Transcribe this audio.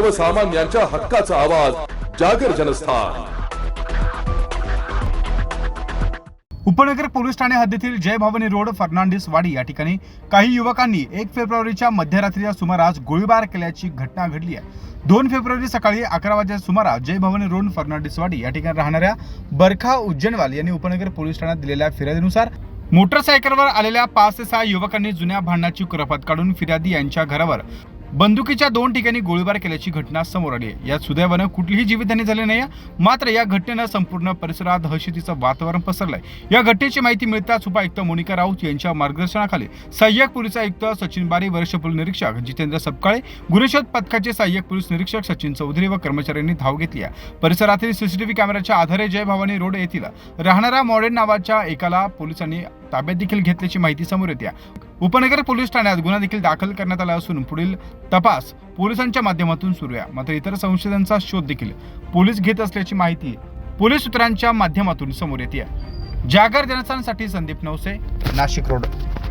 सर्वसामान्यांच्या हक्काचा आवाज जागर जनस्थान. उपनगर पोलीस ठाणे हद्दीतील जय भवानी रोड फर्नांडिस वाडी या ठिकाणी काही युवकांनी एक फेब्रुवारीच्या मध्यरात्रीच्या सुमारास गोळीबार केल्याची घटना घडली आहे. दोन फेब्रुवारी सकाळी अकरा वाजेच्या सुमारास जय भवानी रोड फर्नांडिस वाडी या ठिकाणी राहणाऱ्या बरखा उज्जैनवाल यांनी उपनगर पोलीस ठाण्यात दिलेल्या फिर्यादीनुसार मोटरसायकलवर आलेल्या पाच ते सहा युवकांनी जुन्या भांडणाची कुरफत काढून फिर्यादी यांच्या घरावर बंदुकीच्या दोन ठिकाणी गोळीबार केल्याची घटना समोर आली आहे. यात सुदैवानं कुठलीही जीवितहानी झाली नाही आहे. मात्र या घटनेनं संपूर्ण परिसरात दहशतीचं वातावरण पसरलंय. या घटनेची माहिती मिळताच उपायुक्त मोनिका राऊत यांच्या मार्गदर्शनाखाली सहाय्यक पोलीस आयुक्त सचिन बारी वरिष्ठ पोलीस निरीक्षक जितेंद्र सपकाळे गुन्हेशोध पथकाचे सहाय्यक पोलीस निरीक्षक सचिन चौधरी व कर्मचाऱ्यांनी धाव घेतली आहे. परिसरातील सीसीटीव्ही कॅमेऱ्याच्या आधारे जय भवानी रोड येथील राहणारा मॉडेल नावाच्या एकाला पोलिसांनी ताब्यात देखील घेतल्याची माहिती समोर येते. उपनगर पोलीस ठाण्यात गुन्हा देखील दाखल करण्यात आला असून पुढील तपास पोलिसांच्या माध्यमातून सुरू आहे. मात्र इतर संशोधनाचा शोध देखील पोलीस घेत असल्याची माहिती पोलीस सूत्रांच्या माध्यमातून समोर येते. जागर जनस्थानसाठी संदीप नवसे नाशिक रोड.